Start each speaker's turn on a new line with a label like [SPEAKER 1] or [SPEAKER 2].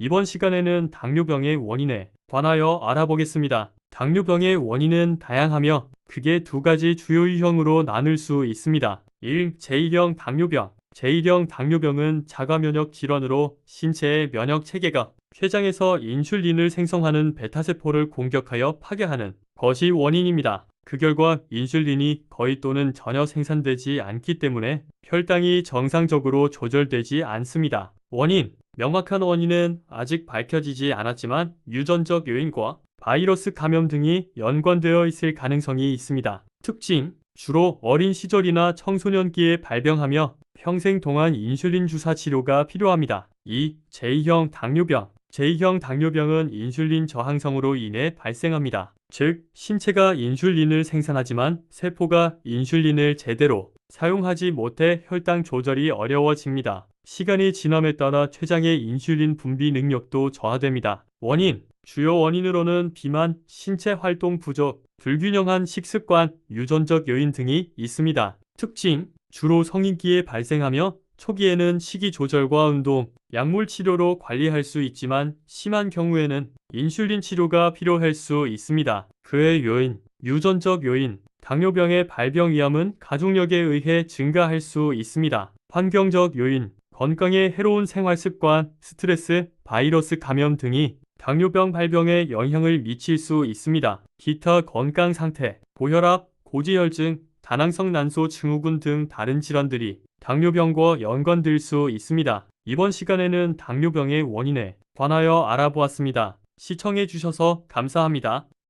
[SPEAKER 1] 이번 시간에는 당뇨병의 원인에 관하여 알아보겠습니다. 당뇨병의 원인은 다양하며 크게 두 가지 주요 유형으로 나눌 수 있습니다. 1. 제1형 당뇨병 제1형 당뇨병은 자가면역 질환으로 신체의 면역 체계가 췌장에서 인슐린을 생성하는 베타세포를 공격하여 파괴하는 것이 원인입니다. 그 결과 인슐린이 거의 또는 전혀 생산되지 않기 때문에 혈당이 정상적으로 조절되지 않습니다. 원인 명확한 원인은 아직 밝혀지지 않았지만 유전적 요인과 바이러스 감염 등이 연관되어 있을 가능성이 있습니다. 특징 주로 어린 시절이나 청소년기에 발병하며 평생 동안 인슐린 주사 치료가 필요합니다. 2. 제2형 당뇨병 제2형 당뇨병은 인슐린 저항성으로 인해 발생합니다. 즉, 신체가 인슐린을 생산하지만 세포가 인슐린을 제대로 사용하지 못해 혈당 조절이 어려워집니다. 시간이 지남에 따라 췌장의 인슐린 분비 능력도 저하됩니다. 원인 주요 원인으로는 비만, 신체 활동 부족, 불균형한 식습관, 유전적 요인 등이 있습니다. 특징 주로 성인기에 발생하며 초기에는 식이 조절과 운동, 약물 치료로 관리할 수 있지만 심한 경우에는 인슐린 치료가 필요할 수 있습니다. 그의 요인, 유전적 요인, 당뇨병의 발병 위험은 가족력에 의해 증가할 수 있습니다. 환경적 요인, 건강에 해로운 생활 습관, 스트레스, 바이러스 감염 등이 당뇨병 발병에 영향을 미칠 수 있습니다. 기타 건강 상태, 고혈압, 고지혈증, 다낭성 난소 증후군 등 다른 질환들이 당뇨병과 연관될 수 있습니다. 이번 시간에는 당뇨병의 원인에 관하여 알아보았습니다. 시청해 주셔서 감사합니다.